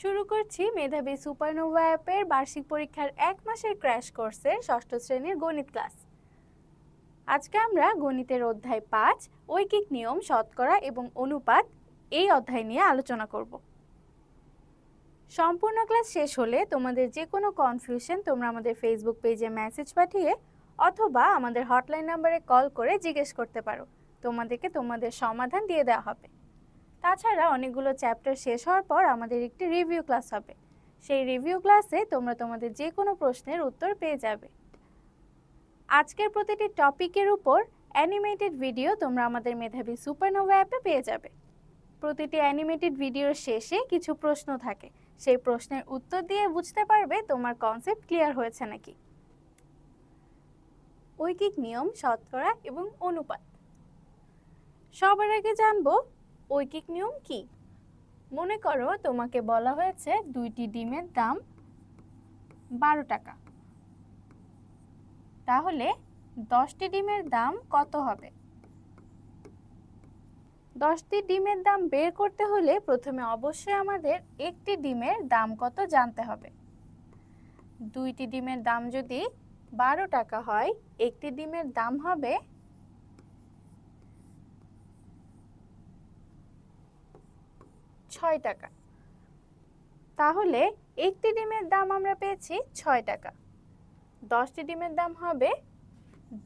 শুরু করছি মেধাবী সুপারনোভা অ্যাপের বার্ষিক পরীক্ষার এক মাসের ক্র্যাশ কোর্সের ষষ্ঠ শ্রেণির গণিত ক্লাস। আজকে আমরা গণিতের অধ্যায় পাঁচ, ঐকিক নিয়ম, শতকরা এবং অনুপাত এই অধ্যায় নিয়ে আলোচনা করব। সম্পূর্ণ ক্লাস শেষ হলে তোমাদের যে কোনো কনফিউশন তোমরা আমাদের ফেসবুক পেজে মেসেজ পাঠিয়ে অথবা আমাদের হটলাইন নাম্বারে কল করে জিজ্ঞেস করতে পারো। তোমাদেরকে তোমাদের সমাধান দিয়ে দেওয়া হবে। তাছাড়া অনেকগুলো চ্যাপ্টার শেষ হওয়ার পর আমাদের একটি রিভিউ ক্লাস হবে। সেই রিভিউ ক্লাসে তোমরা তোমাদের যে কোনো প্রশ্নের উত্তর পেয়ে যাবে। আজকের প্রতিটি টপিকের উপর অ্যানিমেটেড ভিডিও তোমরা আমাদের মেধাবী সুপারনোভা অ্যাপে পেয়ে যাবে। প্রতিটি অ্যানিমেটেড ভিডিওর শেষে কিছু প্রশ্ন থাকে। সেই প্রশ্নের উত্তর দিয়ে বুঝতে পারবে তোমার কনসেপ্ট ক্লিয়ার হয়েছে নাকি। ঐকিক নিয়ম, শতকরা এবং অনুপাত। সবার আগে জানব ঐকিক নিয়ম কি? মনে করো তোমাকে বলা হয়েছে দুইটি ডিমের দাম বারো টাকা। তাহলে দশটি ডিমের দাম কত হবে? দশটি ডিমের দাম বের করতে হলে প্রথমে অবশ্যই আমাদের একটি ডিমের দাম কত জানতে হবে। দুইটি ডিমের দাম যদি বারো টাকা হয়, একটি ডিমের দাম হবে ছয় টাকা। তাহলে একটি ডিমের দাম আমরা পেয়েছি ছয় টাকা। দশটি ডিমের দাম হবে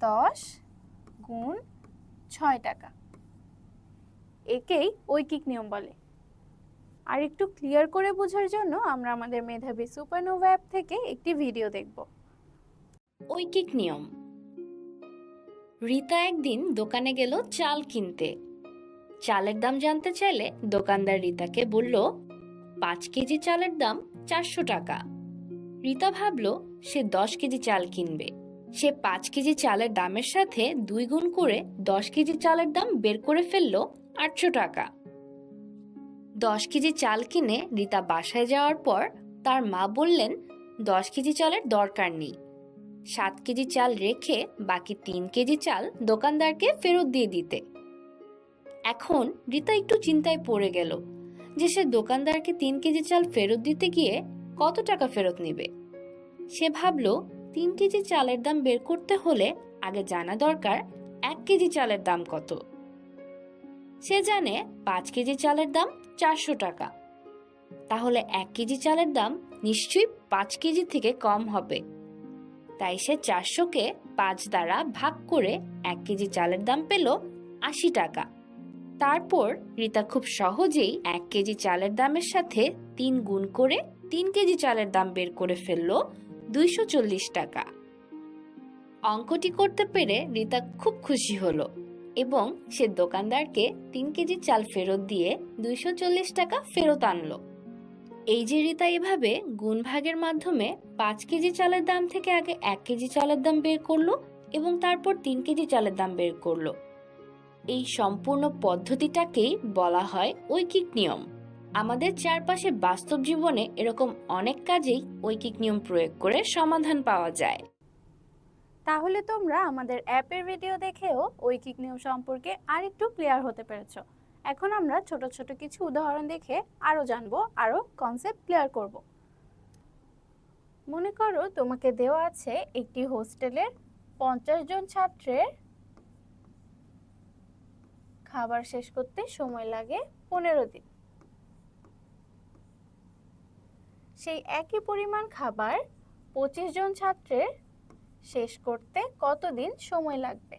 দশ গুণ ছয় টাকা। একেই ঐকিক নিয়ম বলে। আর একটু ক্লিয়ার করে বোঝার জন্য আমরা আমাদের মেধাবী সুপারনোভা অ্যাপ থেকে একটি ভিডিও দেখব। ঐকিক নিয়ম। রিতা একদিন দোকানে গেল চাল কিনতে। চালের দাম জানতে চাইলে দোকানদার রিতাকে বলল, পাঁচ কেজি চালের দাম চারশো টাকা। রীতা ভাবল, সে দশ কেজি চাল কিনবে। সে পাঁচ কেজি চালের দামের সাথে দুই গুণ করে দশ কেজি চালের দাম বের করে ফেলল আটশো টাকা। দশ কেজি চাল কিনে রিতা বাসায় যাওয়ার পর তার মা বললেন, দশ কেজি চালের দরকার নেই। সাত কেজি চাল রেখে বাকি তিন কেজি চাল দোকানদারকে ফেরত দিয়ে দিতে। এখন রীতা একটু চিন্তায় পড়ে গেল যে সে দোকানদারকে তিন কেজি চাল ফেরত দিতে গিয়ে কত টাকা ফেরত নেবে। সে ভাবল, তিন কেজি চালের দাম বের করতে হলে আগে জানা দরকার এক কেজি চালের দাম কত। সে জানে পাঁচ কেজি চালের দাম চারশো টাকা। তাহলে এক কেজি চালের দাম নিশ্চয়ই পাঁচ কেজি থেকে কম হবে। তাই সে চারশোকে পাঁচ দ্বারা ভাগ করে এক কেজি চালের দাম পেল আশি টাকা। তারপর রীতা খুব সহজেই এক কেজি চালের দামের সাথে তিন গুণ করে তিন কেজি চালের দাম বের করে ফেলল দুইশো চল্লিশ টাকা। অঙ্কটি করতে পেরে রীতা খুব খুশি হলো এবং সে দোকানদারকে তিন কেজি চাল ফেরত দিয়ে দুইশো চল্লিশ টাকা ফেরত আনলো। এই যে রীতা এভাবে গুণ ভাগের মাধ্যমে পাঁচ কেজি চালের দাম থেকে আগে এক কেজি চালের দাম বের করল এবং তারপর তিন কেজি চালের দাম বের করল। এই সম্পূর্ণ পদ্ধতিটাকেই বলা হয় ঐকিক নিয়ম। আমাদের চারপাশে বাস্তব জীবনে এরকম অনেক কাজেই ঐকিক নিয়ম প্রয়োগ করে সমাধান পাওয়া যায়। তাহলে তোমরা আমাদের অ্যাপের ভিডিও দেখেও ঐকিক নিয়ম সম্পর্কে আরেকটু ক্লিয়ার হতে পেরেছ। এখন আমরা ছোট ছোট কিছু উদাহরণ দেখে আরও জানব আরও কনসেপ্ট ক্লিয়ার করব। মনে করো তোমাকে দেওয়া আছে একটি হোস্টেলের পঞ্চাশ জন ছাত্রের খাবার শেষ করতে সময় লাগে পনেরো দিন। সেই একই পরিমাণ খাবার পঁচিশ জন ছাত্রের শেষ করতে কতদিন সময় লাগবে?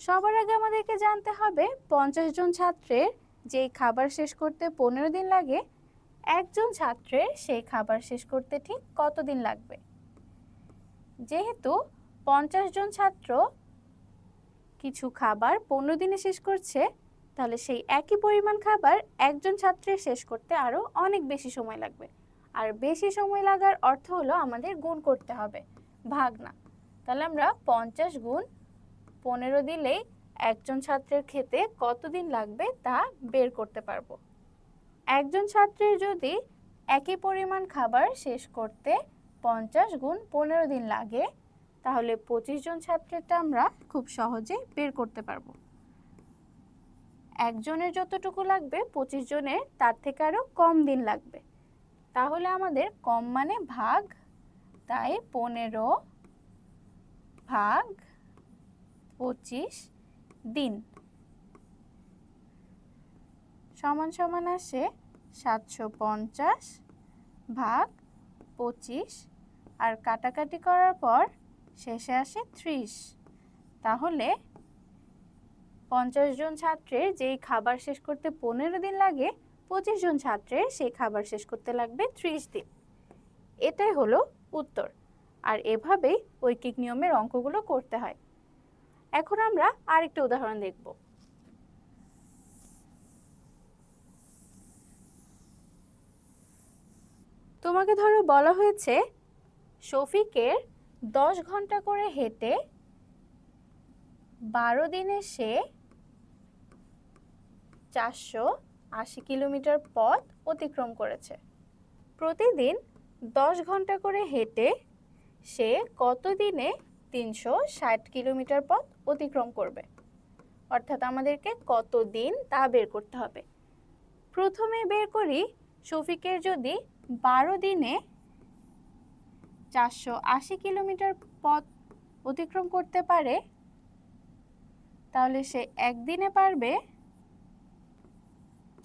সবার আগে আমাদেরকে জানতে হবে, পঞ্চাশ জন ছাত্রের যেই খাবার শেষ করতে পনেরো দিন লাগে, একজন ছাত্রের সেই খাবার শেষ করতে ঠিক কতদিন লাগবে? যেহেতু পঞ্চাশ জন ছাত্র কিছু খাবার পনেরো দিনে শেষ করছে, তাহলে সেই একই পরিমাণ খাবার একজন ছাত্রের শেষ করতে আরও অনেক বেশি সময় লাগবে। আর বেশি সময় লাগার অর্থ হলো আমাদের গুণ করতে হবে ভাগ না তাহলে আমরা পঞ্চাশ গুণ পনেরো দিলেই একজন ছাত্রের খেতে কতদিন লাগবে তা বের করতে পারব। একজন ছাত্রের যদি একই পরিমাণ খাবার শেষ করতে পঞ্চাশ গুণ পনেরো দিন লাগে তাহলে পঁচিশ জন ছাত্রেরটা আমরা খুব সহজেই বের করতে পারব। একজনের যতটুকু লাগবে, পঁচিশ জনের, তার থেকে আরও কম দিন লাগবে। তাহলে আমাদের কম মানে ভাগ, তাই পনেরো ভাগ পঁচিশ দিন। সমান সমান আসে সাতশো পঞ্চাশ ভাগ পঁচিশ। আর কাটাকাটি করার পর শেষে আসে ত্রিশ। তাহলে পঞ্চাশ জন ছাত্রের যেই খাবার শেষ করতে পনেরো দিন লাগে, পঁচিশ জন ছাত্রের সেই খাবার শেষ করতে লাগবে ত্রিশ দিন। এটাই হলো উত্তর। আর এভাবেই ঐকিক নিয়মের অঙ্কগুলো করতে হয়। এখন আমরা আরেকটা উদাহরণ দেখব। তোমাকে ধরো বলা হয়েছে, শফিকের দশ ঘণ্টা করে হেঁটে বারো দিনে সে চারশো আশি কিলোমিটার পথ অতিক্রম করেছে। প্রতিদিন দশ ঘণ্টা করে হেঁটে সে কত দিনে তিনশো ষাট কিলোমিটার পথ অতিক্রম করবে? অর্থাৎ আমাদেরকে কত দিন তা বের করতে হবে। প্রথমে বের করি শফিকের যদি বারো দিনে চারশো আশি কিলোমিটার পথ অতিক্রম করতে পারে, তাহলে সে একদিনে পারবে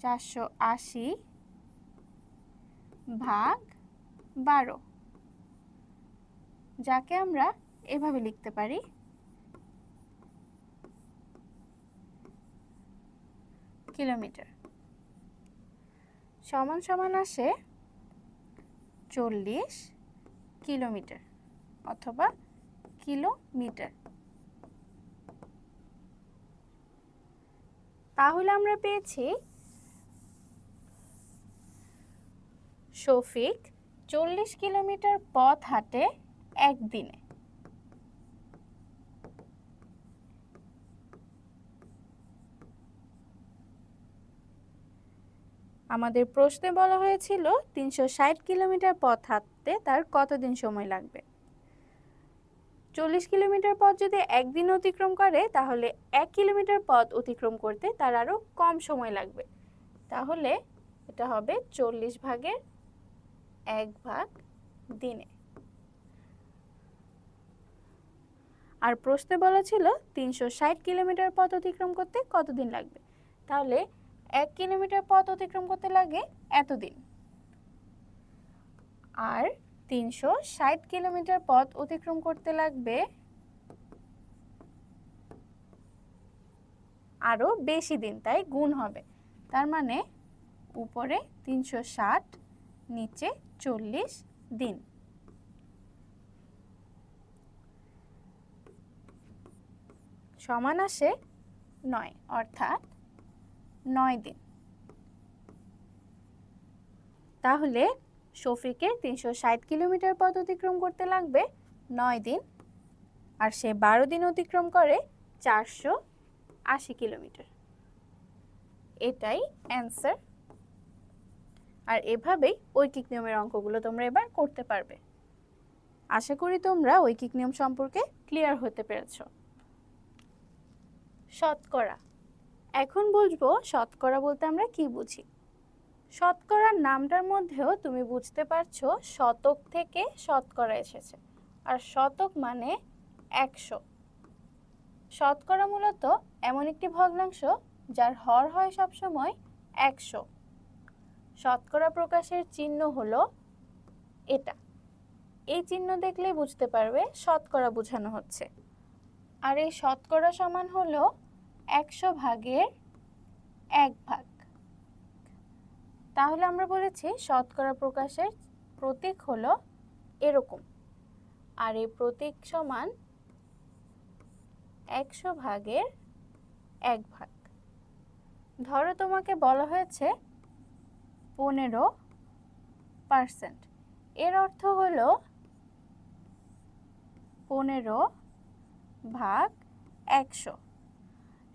চারশো আশি ভাগ বারো, যাকে আমরা এভাবে লিখতে পারি। কিলোমিটার সমান সমান আসে চল্লিশ কিলোমিটার অথবা কিলোমিটার। তাহলে আমরা পেয়েছি শফিক চল্লিশ কিলোমিটার পথ হাঁটে একদিনে। আমাদের প্রশ্নে বলা হয়েছিল তিনশো ষাট কিলোমিটার পথ হাঁটতে তার কতদিন সময় লাগবে? চল্লিশ কিলোমিটার পথ যদি একদিন অতিক্রম করে, তাহলে এক কিলোমিটার পথ অতিক্রম করতে তার আরও কম সময় লাগবে। তাহলে এটা হবে চল্লিশ ভাগের এক ভাগ দিনে। আর প্রশ্নে বলা ছিল তিনশো ষাট কিলোমিটার পথ অতিক্রম করতে কতদিন লাগবে? তাহলে এক কিলোমিটার পথ অতিক্রম করতে লাগে এতদিন। আর তিনশো ষাট কিলোমিটার পথ অতিক্রম করতে লাগবে। আরও বেশি দিন তাই গুণ হবে। তার মানে উপরে তিনশো ষাট, নিচে চল্লিশ দিন। সমান আসে নয়, অর্থাৎ নয় দিন। তাহলে শফিকের তিনশো ষাট কিলোমিটার পথ অতিক্রম করতে লাগবে নয় দিন আর সে বারো দিন অতিক্রম করে চারশো আশি কিলোমিটার। এটাই অ্যান্সার। আর এভাবেই ঐকিক নিয়মের অঙ্কগুলো তোমরা এবার করতে পারবে। আশা করি তোমরা ঐকিক নিয়ম সম্পর্কে ক্লিয়ার হতে পেরেছ। শতকরা। এখন বুঝব শতকরা বলতে আমরা কি বুঝি? শতকরার নামটার মধ্যেও তুমি বুঝতে পারছ শতক থেকে শতকরা এসেছে। আর শতক মানে একশো। শতকরা মূলত এমন একটি ভগ্নাংশ যার হর হয় সবসময় একশো। শতকরা প্রকাশের চিহ্ন হলো এটা। এই চিহ্ন দেখলেই বুঝতে পারবে শতকরা বোঝানো হচ্ছে। আর এই শতকরা সমান হলো একশো ভাগের এক ভাগ। তাহলে আমরা বলেছি শতকরা প্রকাশের প্রতীক হলো এরকম। আর এই প্রতীক সমান একশো ভাগের এক ভাগ। ধরো তোমাকে বলা হয়েছে পনেরো পার্সেন্ট। এর অর্থ হলো পনেরো ভাগ একশো।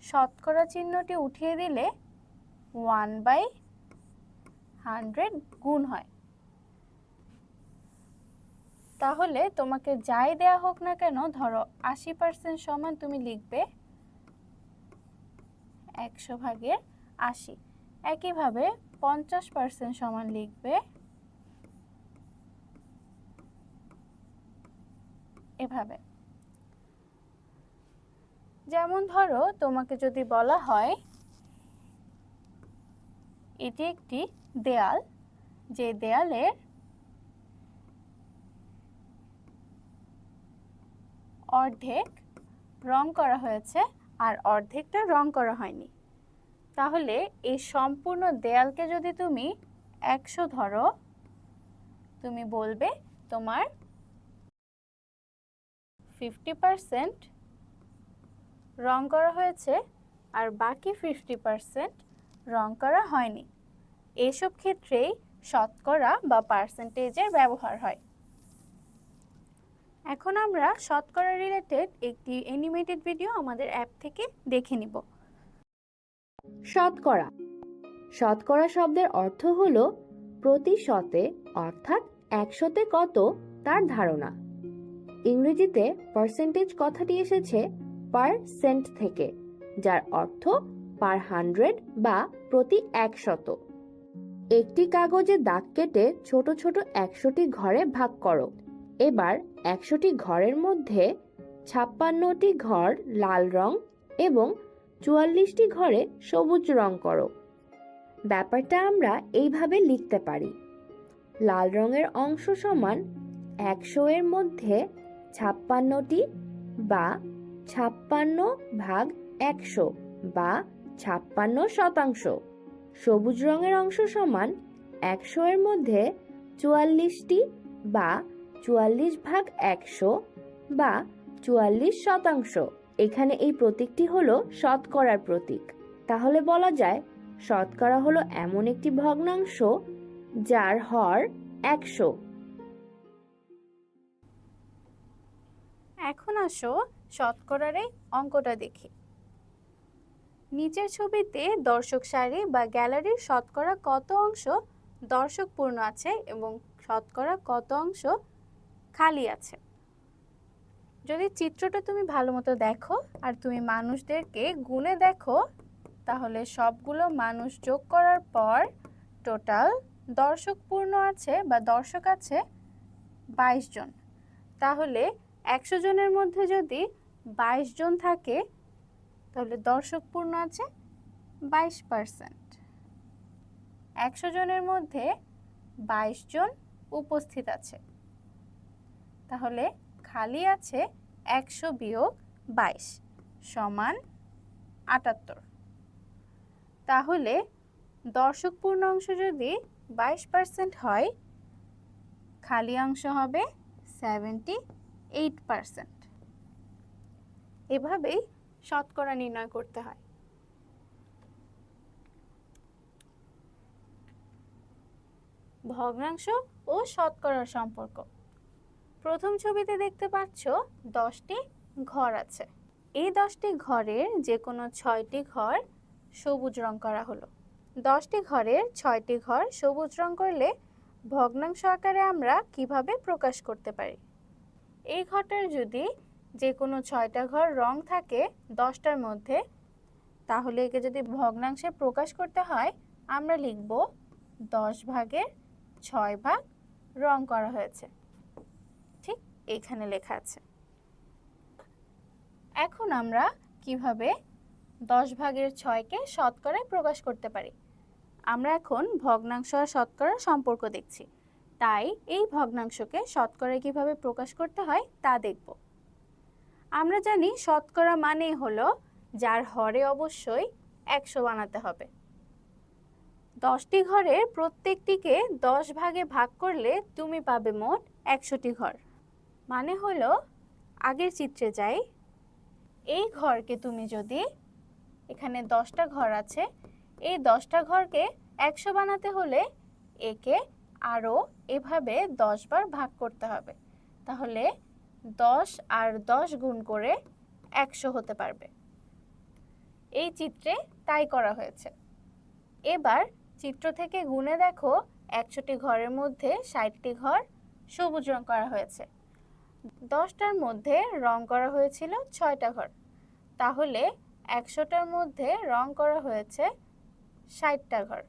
শতকরা চিহ্নটি উঠিয়ে দিলে ওয়ান বাই হান্ড্রেড গুণ হয়। তাহলে তোমাকে যাই দেয়া হোক না কেন, ধরো আশি পার্সেন্ট সমান তুমি লিখবে একশো ভাগের আশি। একইভাবে পঞ্চাশ পার্সেন্ট সমান লিখবে এভাবে। যেমন ধরো তোমাকে যদি বলা হয় এটি একটি দেয়াল, যে দেয়ালের অর্ধেক রং করা হয়েছে আর অর্ধেকটা রং করা হয়নি। তাহলে এই সম্পূর্ণ দেয়ালকে যদি তুমি একশো ধরো, তুমি বলবে তোমার ফিফটি পারসেন্ট রং করা হয়েছে আর বাকি ফিফটি পারসেন্ট রং করা হয়নি। এসব ক্ষেত্রেই শতকরা বা পার্সেন্টেজের ব্যবহার হয়। এখন আমরা শতকরা রিলেটেড একটি অ্যানিমেটেড ভিডিও আমাদের অ্যাপ থেকে দেখে নিব। শতকরা। শতকরা শব্দের অর্থ হলো প্রতি শতে, অর্থাৎ একশোতে কত তার ধারণা। ইংরেজিতে পার্সেন্টেজ কথাটি এসেছে পার সেন্ট থেকে, যার অর্থ পার হান্ড্রেড বা প্রতি একশত একটি কাগজে দাগ কেটে ছোট ছোট একশোটি ঘরে ভাগ করো। এবার একশোটি ঘরের মধ্যে ছাপ্পান্নটি ঘর লাল রং এবং চুয়াল্লিশটি ঘরে সবুজ রং করো। ব্যাপারটা আমরা এইভাবে লিখতে পারি। লাল রঙের অংশ সমান একশো এর মধ্যে ছাপ্পান্নটি বা ছাপ্পান্ন ভাগ একশো বা ছাপ্পান্ন শতাংশ। সবুজ রঙের অংশ সমান একশো এর মধ্যে চুয়াল্লিশটি বা চুয়াল্লিশ ভাগ একশো বা চুয়াল্লিশ শতাংশ। এখানে এই প্রতীকটি হলো শতকরার প্রতীক। তাহলে বলা যায় শতকরা হলো এমন একটি ভগ্নাংশ যার হর একশো। এখন আসো শতকরার এই অঙ্কটা দেখি। নিচের ছবিতে দর্শক সারি বা গ্যালারির শতকরা কত অংশ দর্শক পূর্ণ আছে এবং শতকরা কত অংশ খালি আছে? যদি চিত্রটা তুমি ভালো মতো দেখো আর তুমি মানুষদেরকে গুণে দেখো, তাহলে সবগুলো মানুষ যোগ করার পর টোটাল দর্শক পূর্ণ আছে বা দর্শক আছে বাইশ জন। তাহলে একশো জনের মধ্যে যদি বাইশ জন থাকে তাহলে দর্শক পূর্ণ আছে বাইশ পার্সেন্ট। একশো জনের মধ্যে বাইশ জন উপস্থিত আছে। তাহলে খালি আছে একশো বিয়োগ বাইশ সমান আটাত্তর। তাহলে দর্শক পূর্ণ অংশ যদি বাইশ পার্সেন্ট হয়, খালি অংশ হবে সেভেন্টি এইট পার্সেন্ট। এভাবেই শতকরা নির্ণয় করতে হয়। ভগ্নাংশ ও শতকরার সম্পর্ক। প্রথম ছবিতে দেখতে পাচ্ছ দশটি ঘর আছে। এই দশটি ঘরের যে কোনো ছয়টি ঘর সবুজ রং করা হলো। দশটি ঘরের ছয়টি ঘর সবুজ রং করলে ভগ্নাংশ আকারে আমরা কীভাবে প্রকাশ করতে পারি? এই ঘরটার যদি যে কোনো ছয়টা ঘর রং থাকে দশটার মধ্যে, তাহলে একে যদি ভগ্নাংশে প্রকাশ করতে হয়, আমরা লিখব দশ ভাগের ছয় ভাগ রং করা হয়েছে। ঠিক এখানে লেখা আছে। এখন আমরা কীভাবে দশ ভাগের ছয়কে শতকরায় প্রকাশ করতে পারি? আমরা এখন ভগ্নাংশ আর শতকরার সম্পর্ক দেখছি। তাই এই ভগ্নাংশকে শতকরায় কীভাবে প্রকাশ করতে হয় তা দেখব। আমরা জানি শতকরা মানেই হলো, যার হরে অবশ্যই একশো বানাতে হবে। দশটি ঘরের প্রত্যেকটিকে দশ ভাগে ভাগ করলে তুমি পাবে মোট একশোটি ঘর। মানে হলো, আগের চিত্রে যাই, এই ঘরকে তুমি যদি, এখানে দশটা ঘর আছে, এই দশটা ঘরকে একশো বানাতে হলে একে আরও এভাবে দশ বার ভাগ করতে হবে। তাহলে দশ আর দশ গুণ করে একশো হতে পারবে। এই চিত্রে তাই করা হয়েছে। এবার চিত্র থেকে গুণে দেখো একশোটি ঘরের মধ্যে ষাটটি ঘর সবুজ রং করা হয়েছে। দশটার মধ্যে রং করা হয়েছিল ছয়টা ঘর। তাহলে একশোটার মধ্যে রং করা হয়েছে ষাটটা ঘর।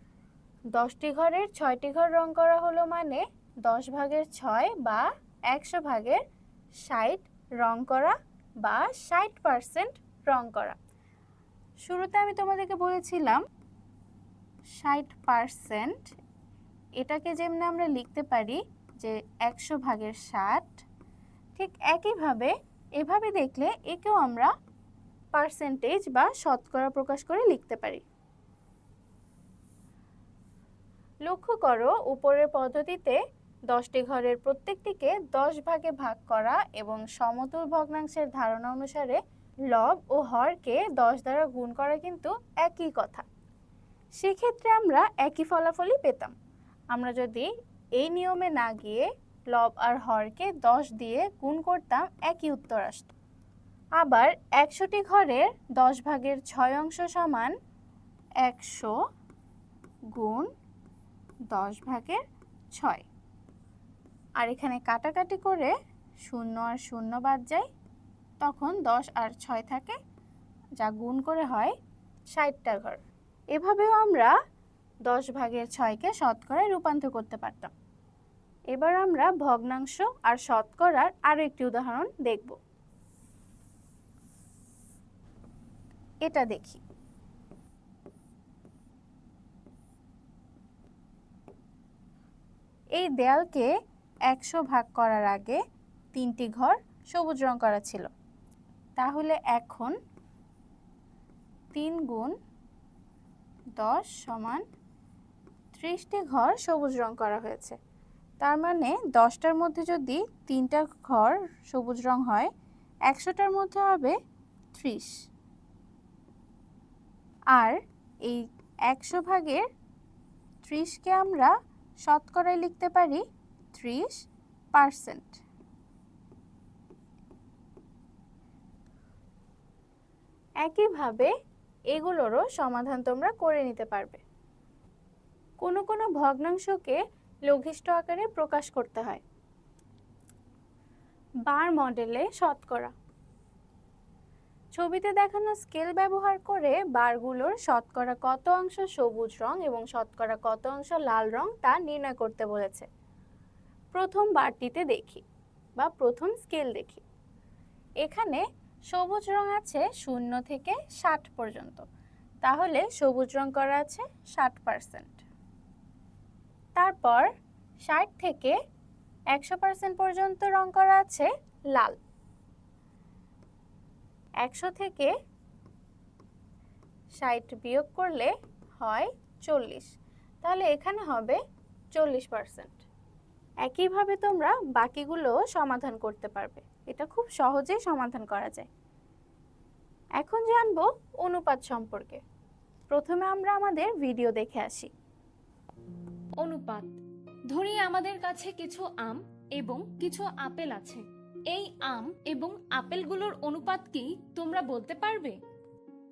দশটি ঘরের ছয়টি ঘর রং করা হলো মানে দশ ভাগের ছয় বা একশো ভাগের ষাট রং করা বা ষাট পার্সেন্ট রং করা। শুরুতে আমি তোমাদেরকে বলেছিলাম ষাট পার্সেন্ট, এটাকে যেমনি আমরা লিখতে পারি যে একশো ভাগের ষাট, ঠিক একইভাবে এভাবে দেখলে একেও আমরা পার্সেন্টেজ বা শতকরা প্রকাশ করে লিখতে পারি। লক্ষ্য করো, উপরের পদ্ধতিতে দশটি ঘরের প্রত্যেকটিকে দশ ভাগে ভাগ করা এবং সমতুল ভগ্নাংশের ধারণা অনুসারে লব ও হরকে দশ দ্বারা গুণ করা কিন্তু একই কথা। সেক্ষেত্রে আমরা একই ফলাফলই পেতাম। আমরা যদি এই নিয়মে না গিয়ে লব আর হরকে দশ দিয়ে গুণ করতাম, একই উত্তর আসত। আবার একশোটি ঘরের দশ ভাগের ছয় অংশ সমান একশো গুণ দশ ভাগের ছয়। আর এখানে কাটাকাটি করে শূন্য আর শূন্য বাদ যায়। তখন দশ আর ছয় থাকে, যা গুণ করে হয় ষাটটা ঘর। এভাবেও আমরা দশ ভাগের ছয়কে শতকরায় রূপান্তর করতে পারতাম। এবার আমরা ভগ্নাংশ আর শতকরার আরও একটি উদাহরণ দেখব। এটা দেখি। এই দেয়ালকে একশো ভাগ করার আগে তিনটি ঘর সবুজ রং করা ছিল। তাহলে এখন তিন গুণ দশ সমান ত্রিশটি ঘর সবুজ রং করা হয়েছে। তার মানে দশটার মধ্যে যদি তিনটা ঘর সবুজ রং হয়, একশোটার মধ্যে হবে ত্রিশ। আর এই একশো ভাগের ত্রিশকে আমরা শতকরায় লিখতে পারি ত্রিশ পার্সেন্ট একইভাবে এগুলোরও সমাধান তোমরা করে নিতে পারবে। কোনো কোনো ভগ্নাংশকে লঘিষ্ঠ আকারে প্রকাশ করতে হয়। বার মডেলে শতকরা। ছবিতে দেখানো স্কেল ব্যবহার করে বারগুলোর শতকরা কত অংশ সবুজ রং এবং শতকরা কত অংশ লাল রং তা নির্ণয় করতে বলেছে। প্রথম বারটিতে দেখি বা প্রথম স্কেল দেখি। এখানে সবুজ রং আছে শূন্য থেকে ষাট পর্যন্ত। তাহলে সবুজ রং করা আছে ষাট পার্সেন্ট তারপর ষাট থেকে একশো পার্সেন্ট পর্যন্ত রং করা আছে লাল। একশো থেকে ষাট বিয়োগ করলে হয় চল্লিশ। তাহলে এখানে হবে চল্লিশ পার্সেন্ট একইভাবে তোমরা বাকিগুলো সমাধান করতে পারবে। এটা খুব সহজেই সমাধান করা যায়। এখন জানব অনুপাত সম্পর্কে। প্রথমে আমরা আমাদের ভিডিও দেখে আসি। অনুপাত। ধরি আমাদের কাছে কিছু আম এবং কিছু আপেল আছে। এই আম এবং আপেলগুলোর অনুপাত কি তোমরা বলতে পারবে?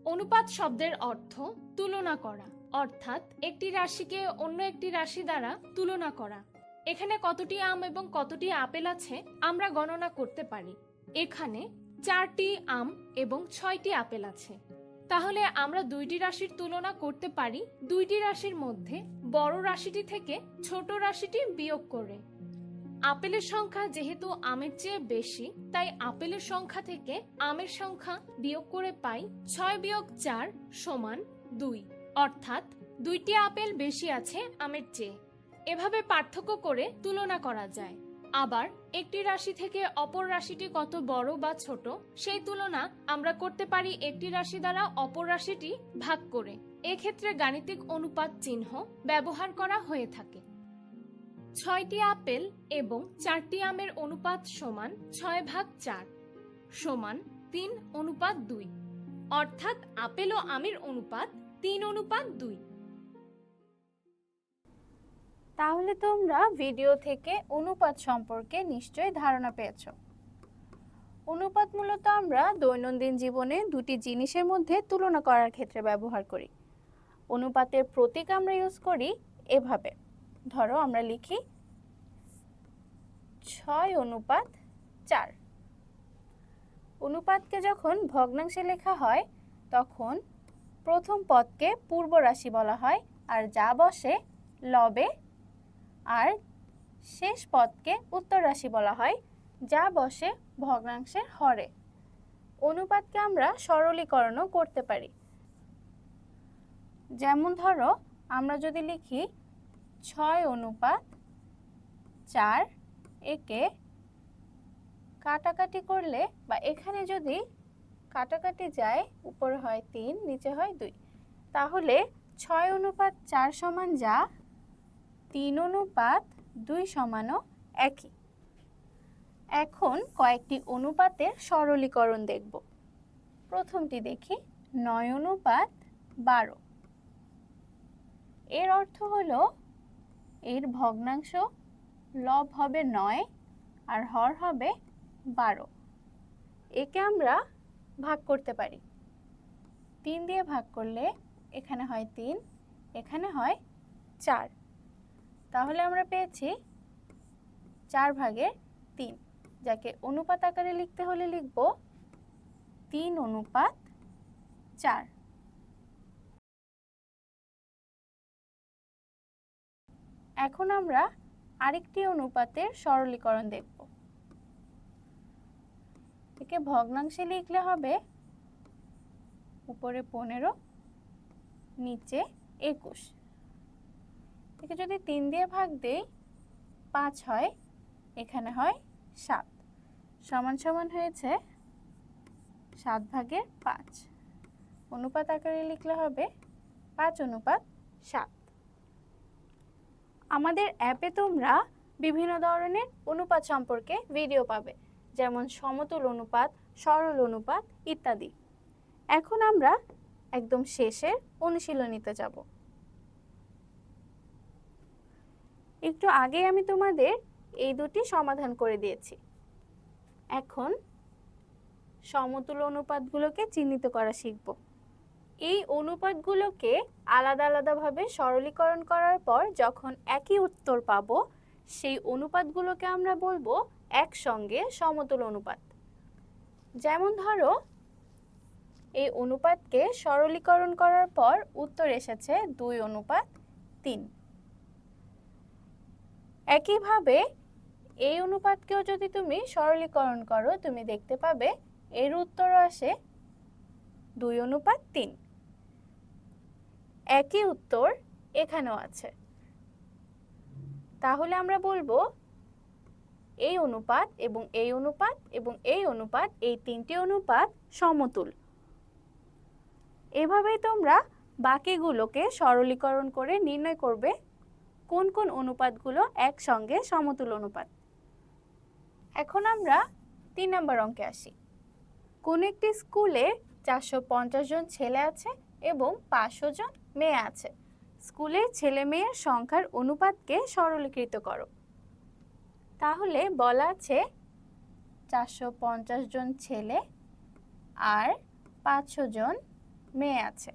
অনুপাত শব্দের অর্থ তুলনা করা, অর্থাৎ একটি রাশিকে অন্য একটি রাশি দ্বারা তুলনা করা। এখানে কতটি আম এবং কতটি আপেল আছে, আমরা গণনা করতে পারি। এখানে চারটি আম এবং ছয়টি আপেল আছে। তাহলে আমরা দুইটি রাশির তুলনা করতে পারি, দুইটি রাশির মধ্যে বড় রাশিটি থেকে ছোট রাশিটি বিয়োগ করে। আপেলের সংখ্যা যেহেতু আমের চেয়ে বেশি, তাই আপেলের সংখ্যা থেকে আমের সংখ্যা বিয়োগ করে পাই ছয় বিয়োগ চার সমান দুই। অর্থাৎ দুইটি আপেল বেশি আছে আমের চেয়ে। এভাবে পার্থক্য করে তুলনা করা যায়। আবার একটি রাশি থেকে অপর রাশিটি কত বড় বা ছোট, সেই তুলনা আমরা করতে পারি একটি রাশি দ্বারা অপর রাশিটি ভাগ করে। এক্ষেত্রে গাণিতিক অনুপাত চিহ্ন ব্যবহার করা হয়ে থাকে। ছয়টি আপেল এবং চারটি আমের অনুপাত সমান ছয় ভাগ চার সমান তিন অনুপাত দুই। অর্থাৎ আপেল ও আমের অনুপাত তিন অনুপাত দুই। তাহলে তোমরা ভিডিও থেকে অনুপাত সম্পর্কে নিশ্চয়ই ধারণা পেয়েছ। অনুপাত মূলত আমরা দৈনন্দিন জীবনে দুটি জিনিসের মধ্যে তুলনা করার ক্ষেত্রে ব্যবহার করি। অনুপাতের প্রতীক আমরা ইউজ করি এভাবে। ধরো আমরা লিখি, ছয় অনুপাত চার। অনুপাতকে যখন ভগ্নাংশে লেখা হয়, তখন প্রথম পদকে পূর্ব রাশি বলা হয়, আর যা বসে লবে আর শেষ পদকে উত্তর রাশি বলা হয়, যা বসে ভগ্নাংশের হরে। অনুপাতকে আমরা সরলীকরণও করতে পারি। যেমন ধরো, আমরা যদি লিখি ছয় অনুপাত চার, একে কাটাকাটি করলে বা এখানে যদি কাটাকাটি যায়, উপরে হয় তিন, নিচে হয় দুই, তাহলে ছয় অনুপাত চার সমান যা তিন অনুপাত দুই সমানও একই। এখন কয়েকটি অনুপাতের সরলীকরণ দেখব। প্রথমটি দেখি, নয় অনুপাত বারো। এর অর্থ হলো, এর ভগ্নাংশ লব হবে নয় আর হর হবে বারো। একে আমরা ভাগ করতে পারি। তিন দিয়ে ভাগ করলে এখানে হয় তিন, এখানে হয় চার। তাহলে আমরা পেয়েছি চার ভাগের তিন, যাকে অনুপাত আকারে লিখতে হলে লিখব তিন অনুপাত চার। এখন আমরা আরেকটি অনুপাতের সরলীকরণ দেখব। একে ভগ্নাংশে লিখলে হবে উপরে পনেরো, নিচে একুশ। একে যদি তিন দিয়ে ভাগ দেই, পাঁচ হয়, এখানে হয় সাত। সমান সমান হয়েছে সাত ভাগের পাঁচ। অনুপাত আকারে লিখলে হবে পাঁচ অনুপাত সাত। আমাদের অ্যাপে তোমরা বিভিন্ন ধরনের অনুপাত সম্পর্কে ভিডিও পাবে, যেমন সমতুল অনুপাত, সরল অনুপাত ইত্যাদি। এখন আমরা একদম শেষের অনুশীলনীতে যাব। একটু আগে আমি তোমাদের এই দুটি সমাধান করে দিয়েছি। এখন সমতুল অনুপাতগুলোকে চিহ্নিত করা শিখব। এই অনুপাতগুলোকে আলাদা আলাদাভাবে সরলীকরণ করার পর যখন একই উত্তর পাব, সেই অনুপাতগুলোকে আমরা বলব একসঙ্গে সমতুল অনুপাত। যেমন ধরো, এই অনুপাতকে সরলীকরণ করার পর উত্তর এসেছে দুই অনুপাত তিন। একইভাবে এই অনুপাতকেও যদি তুমি সরলীকরণ করো, তুমি দেখতে পাবে এর উত্তর আসে দুই অনুপাত তিন। একই উত্তর এখানেও আছে। তাহলে আমরা বলব এই অনুপাত এবং এই অনুপাত এবং এই অনুপাত, এই তিনটি অনুপাত সমতুল। এভাবেই তোমরা বাকিগুলোকে সরলীকরণ করে নির্ণয় করবে কোন কোন অনুপাতগুলো একসঙ্গে সমতুল অনুপাত? এখন আমরা তিন নম্বর অঙ্কে আসি। কোন একটি স্কুলে চারশো পঞ্চাশ জন ছেলে আছে এবং পাঁচশো জন মেয়ে আছে? স্কুলের ছেলে মেয়ের সংখ্যার অনুপাতকে সরলীকৃত করো। তাহলে বলা আছে চারশো পঞ্চাশ জন ছেলে আর পাঁচশো জন মেয়ে আছে।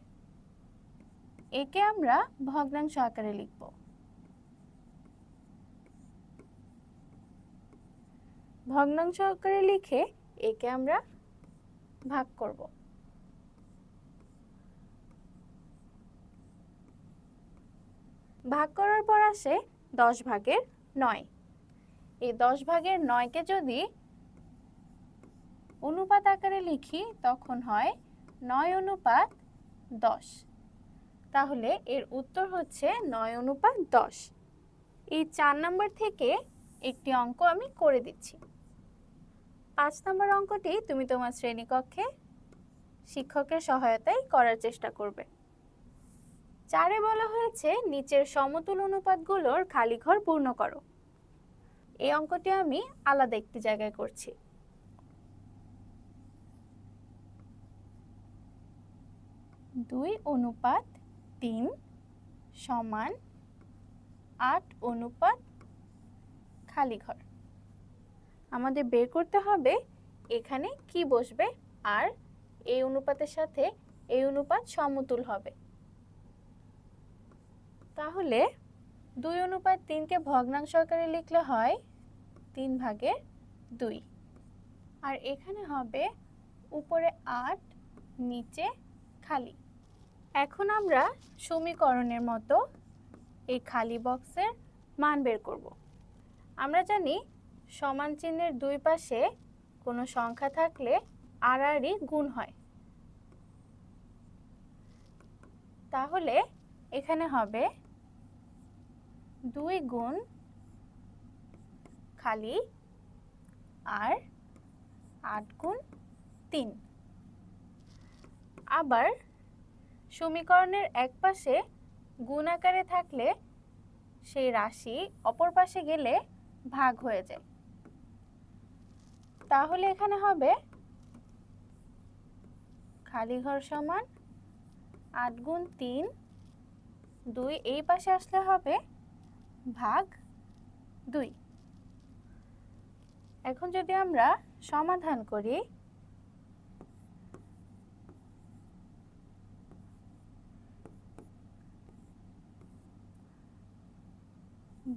একে আমরা ভগ্নাংশ আকারে লিখব। ভগ্নাংশ আকারে লিখে একে আমরা ভাগ করব। ভাগ করার পর আসে দশ ভাগের নয়। এই দশ ভাগের নয়কে যদি অনুপাত আকারে লিখি, তখন হয় নয় অনুপাত দশ। তাহলে এর উত্তর হচ্ছে নয় অনুপাত দশ। এই চার নম্বর থেকে একটি অঙ্ক আমি করে দিচ্ছি। পাঁচ নম্বর অঙ্কটি তুমি তোমার শ্রেণীকক্ষে শিক্ষকের সহায়তায় করার চেষ্টা করবে। চারে বলা হয়েছে, নিচের সমতুল অনুপাতগুলোর খালি ঘর পূর্ণ করো। এই অঙ্কটি আমি আলাদা একটি জায়গায় করছি। দুই অনুপাত তিন সমান আট অনুপাত খালি ঘর আমাদের বের করতে হবে, এখানে কি বসবে আর এই অনুপাতের সাথে এই অনুপাত সমতুল হবে। তাহলে দুই অনুপাত তিনকে ভগ্নাংশ আকারে লিখলে হয় তিন ভাগে দুই। আর এখানে হবে উপরে আট, নিচে খালি। এখন আমরা সমীকরণের মতো এই খালি বক্সের মান বের করব। আমরা জানি সমান চিহ্নের দুই পাশে কোনো সংখ্যা থাকলে আড়াআড়ি গুণ হয়। তাহলে এখানে হবে দুই গুণ খালি আর আট গুণ তিন। আবার সমীকরণের এক পাশে গুণ আকারে থাকলে সেই রাশি অপর পাশে গেলে ভাগ হয়ে যায়। তাহলে এখানে হবে খালি ঘর সমান আট গুণ তিন। দুই, এই পাশে আসলে হবে ভাগ দুই। এখন যদি আমরা সমাধান করি,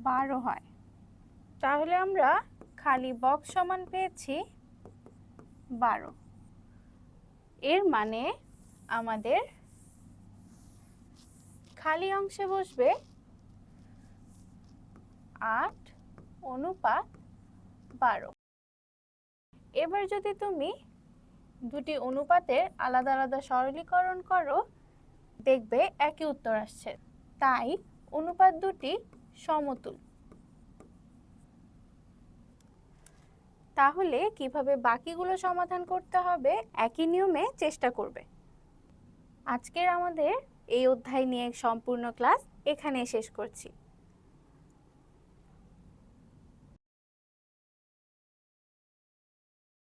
বারো হয়। তাহলে আমরা খালি বক্স সমান পেয়েছি বারো। এর মানে আমাদের খালি অংশে বসবে আট অনুপাত বারো। এবার যদি তুমি দুটি অনুপাতের আলাদা আলাদা সরলীকরণ করো, দেখবে একই উত্তর আসছে। তাই অনুপাত দুটি সমতুল তাহলে কীভাবে বাকিগুলো সমাধান করতে হবে? একই নিয়মে চেষ্টা করবে। আজকের আমাদের এই অধ্যায় নিয়ে সম্পূর্ণ ক্লাস এখানে শেষ করছি।